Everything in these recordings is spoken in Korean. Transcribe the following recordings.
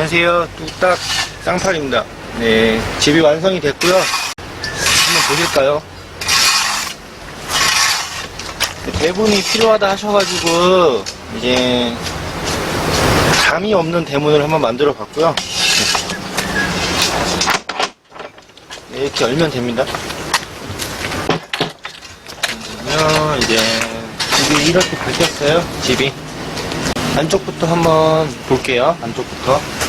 안녕하세요. 뚝딱 쌍팔입니다. 네, 집이 완성이 됐고요. 한번 보실까요? 대문이 필요하다 하셔가지고 이제 감이 없는 대문을 한번 만들어 봤고요. 네, 이렇게 열면 됩니다. 그러면 이제 집이 이렇게 바뀌었어요. 집이. 안쪽부터 한번 볼게요. 안쪽부터.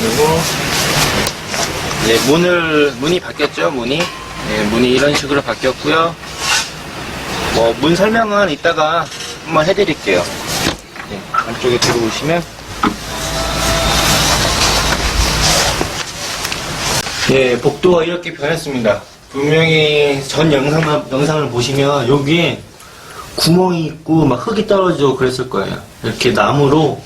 그리고 네, 문을 문이 바뀌었죠. 문이 네, 문이 이런 식으로 바뀌었고요. 뭐 문 설명은 이따가 한번 해드릴게요. 네, 안쪽에 들어오시면 예, 복도가 이렇게 변했습니다. 분명히 전 영상, 영상을 보시면 여기에 구멍이 있고 막 흙이 떨어지고 그랬을 거예요. 이렇게 나무로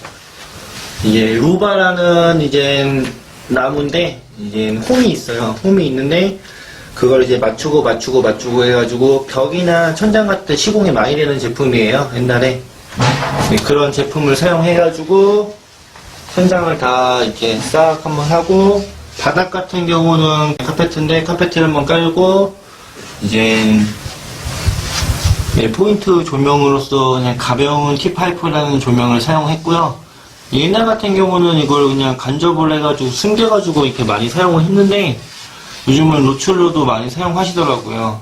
이제 루바라는 이제 나무인데 이제 홈이 있어요. 홈이 있는데 그걸 이제 맞추고 맞추고 맞추고 해가지고 벽이나 천장 같은 데 시공이 많이 되는 제품이에요. 옛날에 네, 그런 제품을 사용해가지고 천장을 다 이렇게 싹 한번 하고 바닥 같은 경우는 카페트인데 카페트를 한번 깔고 이제 네, 포인트 조명으로서 그냥 가벼운 티파이프라는 조명을 사용했고요. 옛날 같은 경우는 이걸 그냥 간접을 해가지고 숨겨가지고 이렇게 많이 사용을 했는데 요즘은 노출로도 많이 사용하시더라고요.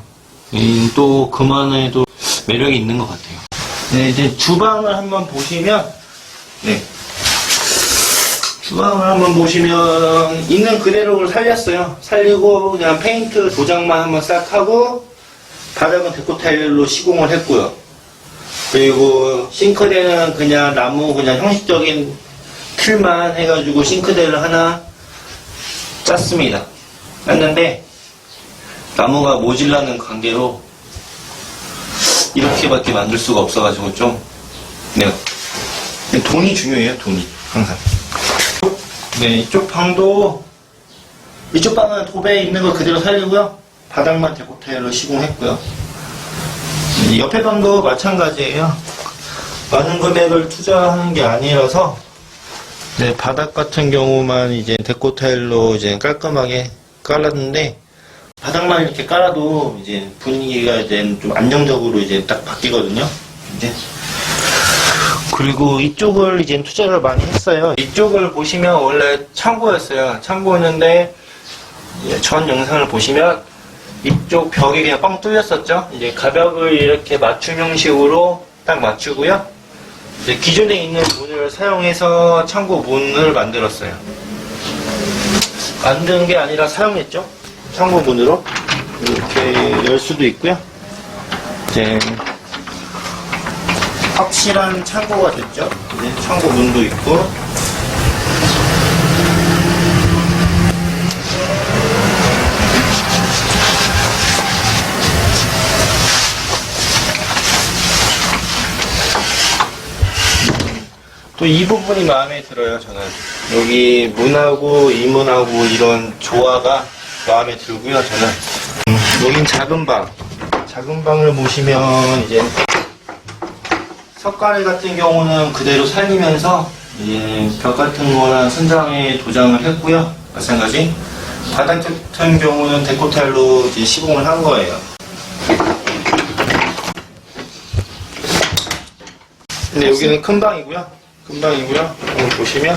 음, 또 그만의 또 매력이 있는 것 같아요. 네, 이제 주방을 한번 보시면 네. 주방을 한번 보시면 있는 그대로를 살렸어요. 살리고 그냥 페인트 도장만 한번 싹 하고 바닥은 데코 타일로 시공을 했고요. 그리고 싱크대는 그냥 나무 그냥 형식적인 틀만 해가지고 싱크대를 하나 짰습니다. 짰는데 나무가 모질라는 관계로 이렇게밖에 만들 수가 없어가지고 좀 네. 돈이 중요해요. 돈이 항상. 네, 이쪽 방도 이쪽 방은 도배에 있는 거 그대로 살리고요. 바닥만 데코타일로 시공했고요. 이 옆에 방도 마찬가지예요. 많은 금액을 투자하는 게 아니라서 네, 바닥 같은 경우만 이제 데코타일로 이제 깔끔하게 깔았는데 바닥만 이렇게 깔아도 이제 분위기가 이제 좀 안정적으로 이제 딱 바뀌거든요. 이제 그리고 이쪽을 이제 투자를 많이 했어요. 이쪽을 보시면 원래 창고였어요. 창고였는데 이제 전 영상을 보시면 이쪽 벽이 그냥 뻥 뚫렸었죠. 이제 가벽을 이렇게 맞춤 형식으로 딱 맞추고요. 이제 기존에 있는 문을 사용해서 창고 문을 만들었어요. 만든 게 아니라 사용했죠. 창고 문으로 이렇게 열 수도 있고요. 이제 확실한 창고가 됐죠. 이제 창고 문도 있고. 또 이 부분이 마음에 들어요, 저는. 여기 문하고 이 문하고 이런 조화가 마음에 들고요, 저는. 음, 여긴 작은 방. 작은 방을 보시면 이제 석가래 같은 경우는 그대로 살리면서 벽 같은 거나 선장에 도장을 했고요. 마찬가지. 바닥 같은 경우는 데코타일로 이제 시공을 한 거예요. 근데 여기는 큰 방이고요. 큰 방이고요. 한번 보시면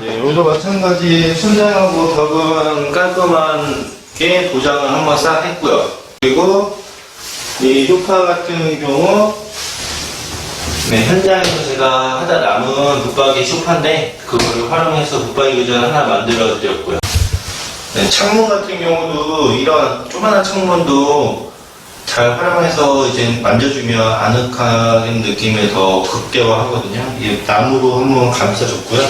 네, 여기도 마찬가지 순장하고 벽은 깔끔하게 도장을 한번 싹 했고요. 그리고 이 소파 같은 경우 네, 현장에서 제가 하다 남은 붙박이 소파인데 그거를 활용해서 붙박이 의자를 하나 만들어 드렸고요. 네, 창문 같은 경우도 이런 조그만한 창문도 잘 활용해서 이제 만져주면 아늑한 느낌을 더 극대화하거든요. 이게 나무로 한번 감싸줬고요.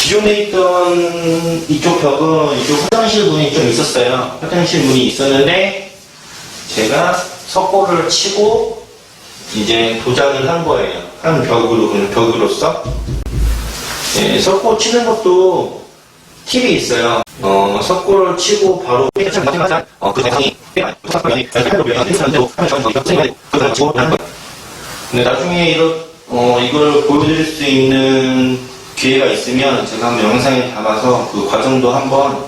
기존에 있던 이쪽 벽은 이쪽 화장실 문이 좀 있었어요. 화장실 문이 있었는데 제가 석고를 치고 이제 도장을 한 거예요. 한 벽으로 벽으로서. 예, 석고 치는 것도 팁이 있어요. 어, 석고를 치고 바로 어, 그 대상이 근데 나중에 이런, 어, 이걸 보여드릴 수 있는 기회가 있으면 제가 한번 영상에 담아서 그 과정도 한번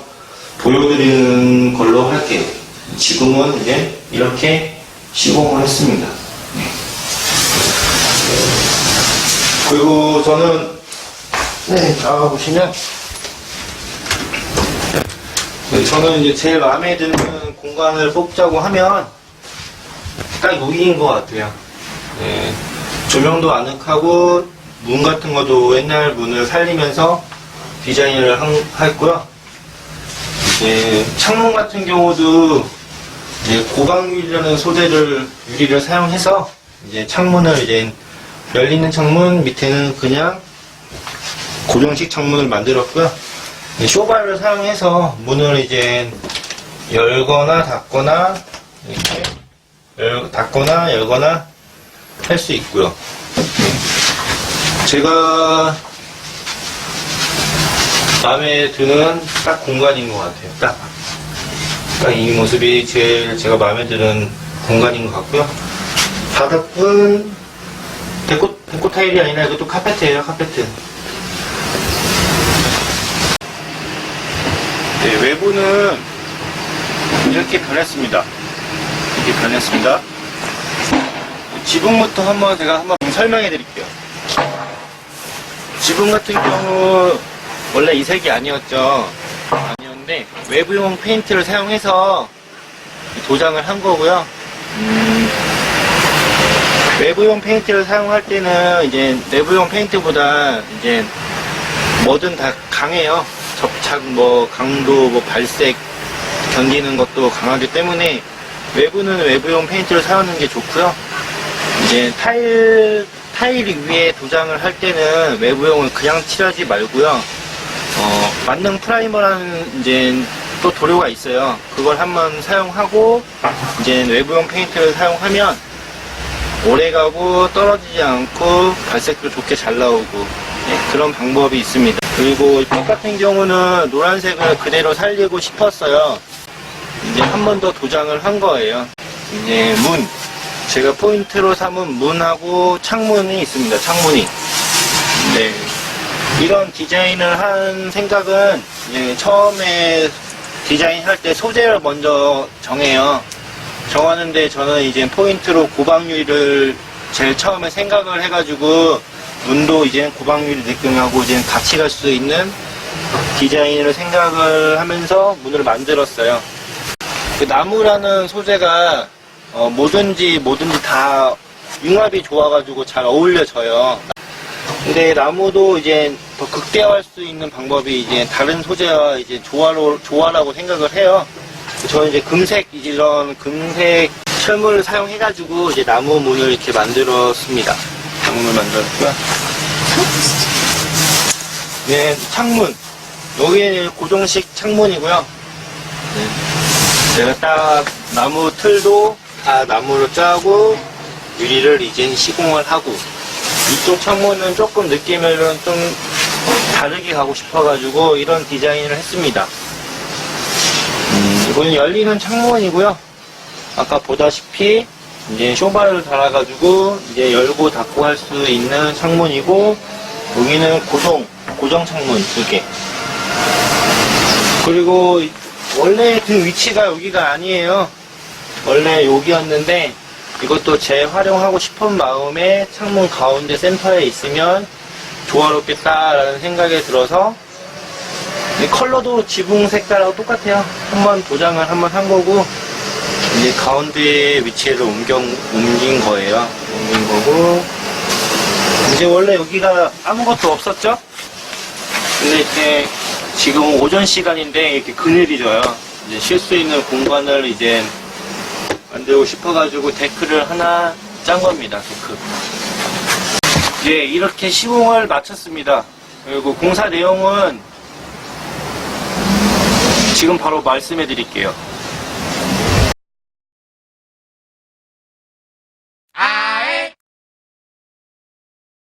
보여드리는 걸로 할게요. 지금은 이제 이렇게 시공을 했습니다. 네. 그리고 저는, 네, 나가 보시면, 네, 저는 이제 제일 마음에 드는 공간을 뽑자고 하면 딱 여기인 것 같아요. 네, 조명도 아늑하고 문 같은 것도 옛날 문을 살리면서 디자인을 한- 했고요. 이제 창문 같은 경우도 이제 고강유리라는 소재를 유리를 사용해서 이제 창문을 이제 열리는 창문 밑에는 그냥 고정식 창문을 만들었고요. 이 쇼바를 사용해서 문을 이제 열거나 닫거나 이렇게 열, 닫거나 열거나 할 수 있고요. 제가 마음에 드는 딱 공간인 것 같아요. 딱. 딱 이 모습이 제일 제가 마음에 드는 공간인 것 같고요. 바닥은 데코, 데코 타일이 아니라 이것도 카페트예요, 카페트. 네, 외부는 이렇게 변했습니다. 이렇게 변했습니다. 지붕부터 한번 제가 한번 설명해 드릴게요. 지붕 같은 경우 원래 이 색이 아니었죠. 아니었는데 외부용 페인트를 사용해서 도장을 한 거고요. 음, 외부용 페인트를 사용할 때는 이제 내부용 페인트보다 이제 뭐든 다 강해요. 접착, 뭐, 강도, 뭐, 발색 견디는 것도 강하기 때문에 외부는 외부용 페인트를 사용하는 게 좋고요. 이제 타일, 타일 위에 도장을 할 때는 외부용을 그냥 칠하지 말고요. 어, 만능 프라이머라는 이제 또 도료가 있어요. 그걸 한번 사용하고 이제 외부용 페인트를 사용하면 오래가고 떨어지지 않고 발색도 좋게 잘 나오고 네, 그런 방법이 있습니다. 그리고 벽 같은 경우는 노란색을 그대로 살리고 싶었어요. 이제 한 번 더 도장을 한 거예요. 이제 문. 제가 포인트로 삼은 문하고 창문이 있습니다. 창문이. 네. 이런 디자인을 한 생각은 처음에 디자인할 때 소재를 먼저 정해요. 정하는데 저는 이제 포인트로 고방유리를 제일 처음에 생각을 해가지고 문도 이제 고방유리 느낌하고 이제 같이 갈 수 있는 디자인을 생각을 하면서 문을 만들었어요. 그 나무라는 소재가 어, 뭐든지 뭐든지 다 융합이 좋아가지고 잘 어울려져요. 근데 나무도 이제 더 극대화할 수 있는 방법이 이제 다른 소재와 이제 조화로, 조화라고 생각을 해요. 저는 이제 금색, 이런 금색 철물을 사용해가지고 이제 나무 문을 이렇게 만들었습니다. 나무를 만들었고요. 네, 창문. 여기는 고정식 창문이고요. 네. 제가 딱 나무 틀도 다 나무로 짜고 유리를 이제 시공을 하고 이쪽 창문은 조금 느낌을 좀 다르게 가고 싶어가지고 이런 디자인을 했습니다. 음, 이거는 열리는 창문이고요. 아까 보다시피 이제 쇼바를 달아가지고 이제 열고 닫고 할 수 있는 창문이고 여기는 고정 고정 창문 두 개. 그리고 원래 그 위치가 여기가 아니에요. 원래 여기였는데 이것도 재활용하고 싶은 마음에 창문 가운데 센터에 있으면 조화롭겠다라는 생각이 들어서 이 컬러도 지붕 색깔하고 똑같아요. 한번 도장을 한번 한 거고 이제 가운데 위치에서 옮겨, 옮긴 거예요. 옮긴 거고 이제 원래 여기가 아무것도 없었죠? 근데 이제 지금 오전 시간인데 이렇게 그늘이 져요. 이제 쉴 수 있는 공간을 이제 만들고 싶어가지고 데크를 하나 짠 겁니다. 데크. 예, 이렇게 시공을 마쳤습니다. 그리고 공사 내용은 지금 바로 말씀해 드릴게요.